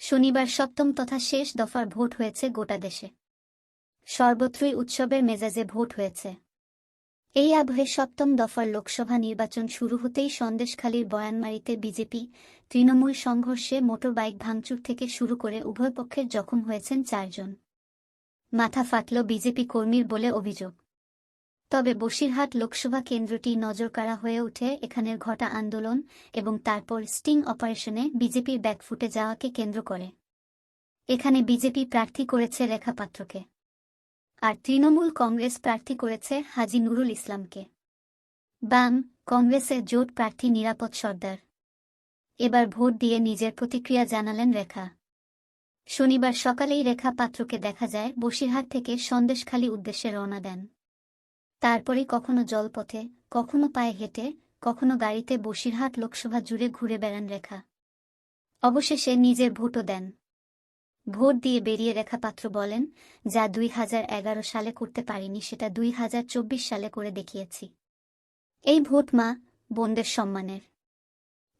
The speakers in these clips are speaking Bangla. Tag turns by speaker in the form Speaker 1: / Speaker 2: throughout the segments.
Speaker 1: শনিবার সপ্তম তথা শেষ দফার ভোট হয়েছে গোটা দেশে। সর্বত্রই উৎসবের মেজাজে ভোট হয়েছে। এই আবহে সপ্তম দফার লোকসভা নির্বাচন শুরু হতেই সন্দেশখালীর বয়ানমারিতে বিজেপি, তৃণমূল সংঘর্ষে মোটরবাইক ভাঙচুর থেকে শুরু করে উভয় পক্ষের জখম হয়েছেন চারজন। মাথা ফাটল বিজেপি কর্মীর বলে অভিযোগ। তবে বসিরহাট লোকসভা কেন্দ্রটি নজরকাড়া হয়ে ওঠে এখানের ঘটা আন্দোলন এবং তারপর স্টিং অপারেশনে বিজেপির ব্যাকফুটে যাওয়াকে কেন্দ্র করে। এখানে বিজেপি প্রার্থী করেছে রেখা পাত্রকে। আর তৃণমূল কংগ্রেস প্রার্থী করেছে হাজি নুরুল ইসলামকে। বাম, কংগ্রেসের জোট প্রার্থী নিরাপদ সর্দার। এবার ভোট দিয়ে নিজের প্রতিক্রিয়া জানালেন রেখা। শনিবার সকালেই রেখা পাত্রকে দেখা যায় বসিরহাট থেকে সন্দেশখালী উদ্দেশ্যে রওনা দেন। তারপরে কখনো জলপথে, কখনো পায়ে হেঁটে, কখনো গাড়িতে বসিরহাট লোকসভা জুড়ে ঘুরে বেড়ান রেখা। অবশেষে নিজের ভোটও দেন। ভোট দিয়ে বেরিয়ে রেখা পাত্র বলেন, যা দুই হাজার এগারো সালে করতে পারিনি, সেটা দুই হাজার চব্বিশ সালে করে দেখিয়েছি। এই ভোট মা বোনদের সম্মানের।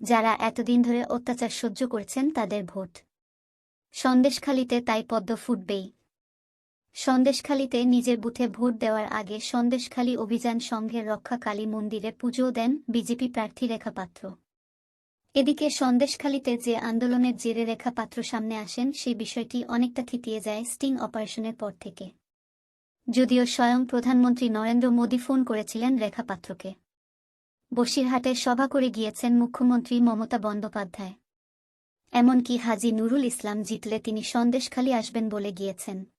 Speaker 1: যারা এতদিন ধরে অত্যাচার সহ্য করছেন তাদের ভোট। সন্দেশখালিতে তাই পদ্ম ফুটবেই। সন্দেশখালিতে নিজের বুথে ভোট দেওয়ার আগে সন্দেশখালী অভিযান সংঘের রক্ষাকালী মন্দিরে পুজো দেন বিজেপি প্রার্থী রেখা পাত্র। এদিকে সন্দেশখালীতে যে আন্দোলনের জেরে রেখা পাত্র সামনে আসেন, সেই বিষয়টি অনেকটা থিতিয়ে যায় স্টিং অপারেশনের পর থেকে। যদিও স্বয়ং প্রধানমন্ত্রী নরেন্দ্র মোদী ফোন করেছিলেন রেখা পাত্রকে। বসিরহাটে সভা করে গিয়েছেন মুখ্যমন্ত্রী মমতা বন্দ্যোপাধ্যায়। এমনকি হাজি নুরুল ইসলাম জিতলে তিনি সন্দেশখালী আসবেন বলে গিয়েছেন।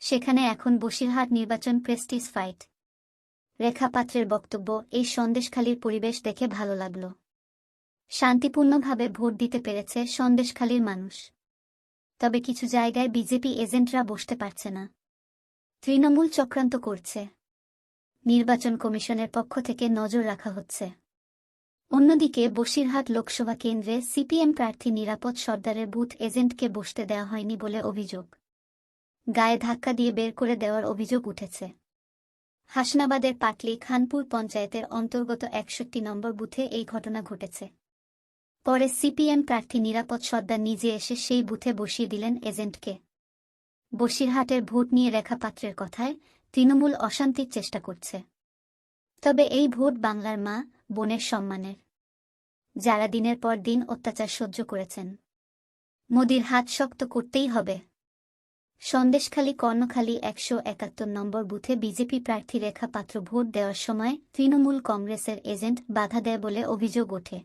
Speaker 1: সেখানে এখন বসিরহাট নির্বাচন প্রেস্টিজ ফাইট। রেখা পাত্রের বক্তব্য, এই সন্দেশখালীর পরিবেশ দেখে ভালো লাগল। শান্তিপূর্ণভাবে ভোট দিতে পেরেছে সন্দেশখালীর মানুষ। তবে কিছু জায়গায় বিজেপি এজেন্টরা বসতে পারছে না। তৃণমূল চক্রান্ত করছে। নির্বাচন কমিশনের পক্ষ থেকে নজর রাখা হচ্ছে। অন্যদিকে বসিরহাট লোকসভা কেন্দ্রে সিপিএম প্রার্থী নিরাপদ সর্দারের বুথ এজেন্টকে বসতে দেওয়া হয়নি বলে অভিযোগ। গায়ে ধাক্কা দিয়ে বের করে দেওয়ার অভিযোগ উঠেছে। হাসনাবাদের পাটলি খানপুর পঞ্চায়েতের অন্তর্গত একষট্টি নম্বর বুথে এই ঘটনা ঘটেছে। পরে সিপিএম প্রার্থী নিরাপদ সর্দার নিজে এসে সেই বুথে বসিয়ে দিলেন এজেন্টকে। বসিরহাটের ভোট নিয়ে রেখা পাত্রের কথায় তৃণমূল অশান্তির চেষ্টা করছে। তবে এই ভোট বাংলার মা, বোনের সম্মানের। যারা দিনের পর দিন অত্যাচার সহ্য করেছেন। মোদির হাত শক্ত করতেই হবে। সন্দেশখালী কর্ণখালী একশো একাত্তর নম্বর বুথে বিজেপি প্রার্থী রেখা পাত্র ভোট দেওয়ার সময় তৃণমূল কংগ্রেসের এজেন্ট বাধা দেয় বলে অভিযোগ ওঠে।